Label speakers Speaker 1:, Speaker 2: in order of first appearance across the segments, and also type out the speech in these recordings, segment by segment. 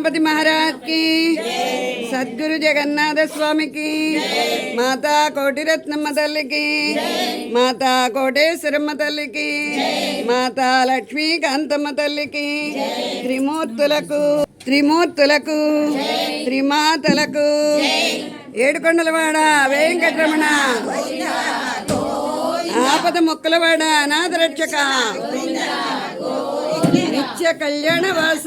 Speaker 1: గణపతి మహారాజ్కి సద్గురు జగన్నాథ స్వామికి. మాతా కోటిరత్నమ్మ తల్లికి. మాతా కోటేశ్వరమ్మ తల్లికి. మాతా లక్ష్మీకాంతమ్మ తల్లికి. త్రిమూర్తులకు త్రిమూర్తులకు త్రిమాతలకు. ఏడుకొండలవాడ వెంకటరమణ. ఆపద మొక్కలవాడ అనాథ రక్షక నిత్య కళ్యాణ వాస.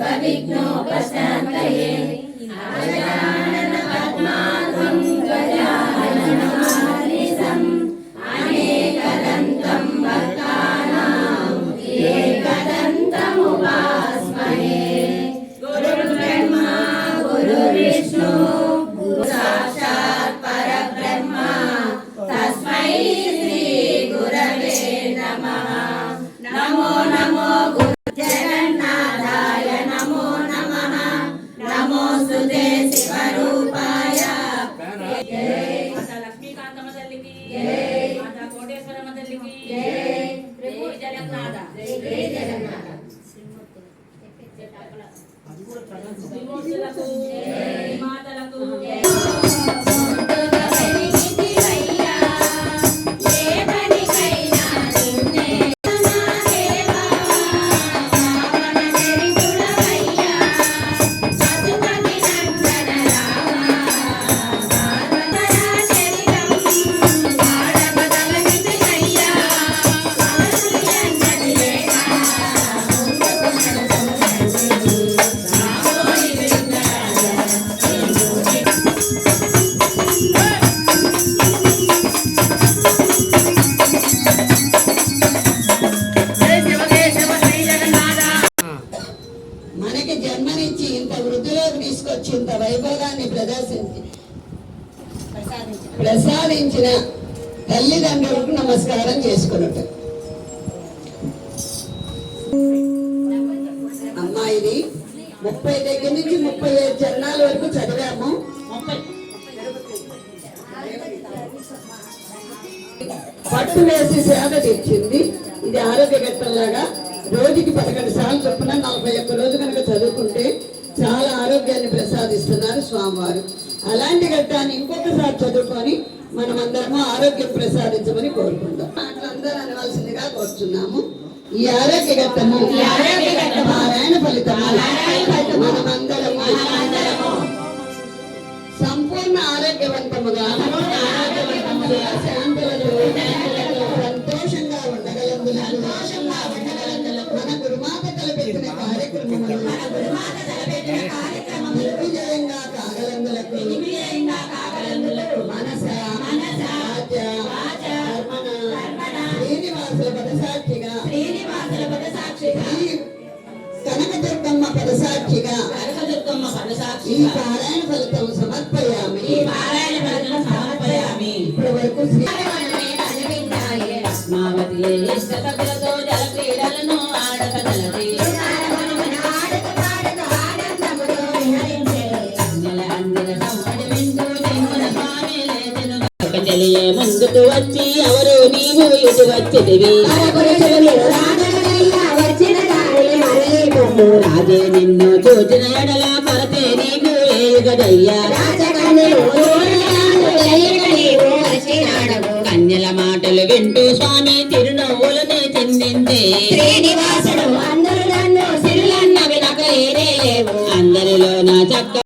Speaker 2: మాతా త్రిమూర్తులకు మాతలకు
Speaker 1: ప్రసాదించిన తల్లిదండ్రులకు నమస్కారం చేసుకున్నట్టు. అమ్మాయిది ముప్పై దగ్గర నుంచి ముప్పై ఐదు జన్నాల వరకు చదివాము. పట్టు వేసి సేవ తెచ్చింది. ఇది ఆరోగ్య ఘట్టంలాగా రోజుకి పదకొండు సార్లు చొప్పున నలభై ఒక్క రోజు కనుక చదువుకుంటే చాలా ఆరోగ్యాన్ని ప్రసాదిస్తున్నారు స్వామివారు. అలాంటి ఘట్టాన్ని ఇంకొకసారి చదువుకొని మనం అందరము ఆరోగ్యం ప్రసాదించమని కోరుకుంటాం మాటలందరూ అనవలసిందిగా కోరుతున్నాము ఈ ఆరోగ్య ఘట్టము పారాయణ ఫలితము. మనమందరము సంపూర్ణ ఆరోగ్య
Speaker 3: ఆరోగ్యవంతముగా ఆరోగ్యవంతముగా ఈ పారాయణ ఫలితం సమర్పయామి
Speaker 2: ఈ పారాయణ ఫలితం సమర్పయామి.
Speaker 3: ఇప్పటి వరకు శ్రీ
Speaker 2: జల క్రీడలను ముందుకు వచ్చి ఎవరు నీవు ఇటు వచ్చిదివి రాజే నిన్ను చూచిన ఎడల కన్యల మాటలు వింటూ స్వామి తిరునవ్వులనే చెందిందే.
Speaker 4: శ్రీనివాసుడు అందరూ నన్ను సిరులన్నవి నాకు ఏరే లేవు
Speaker 2: అందరిలో నా చక్క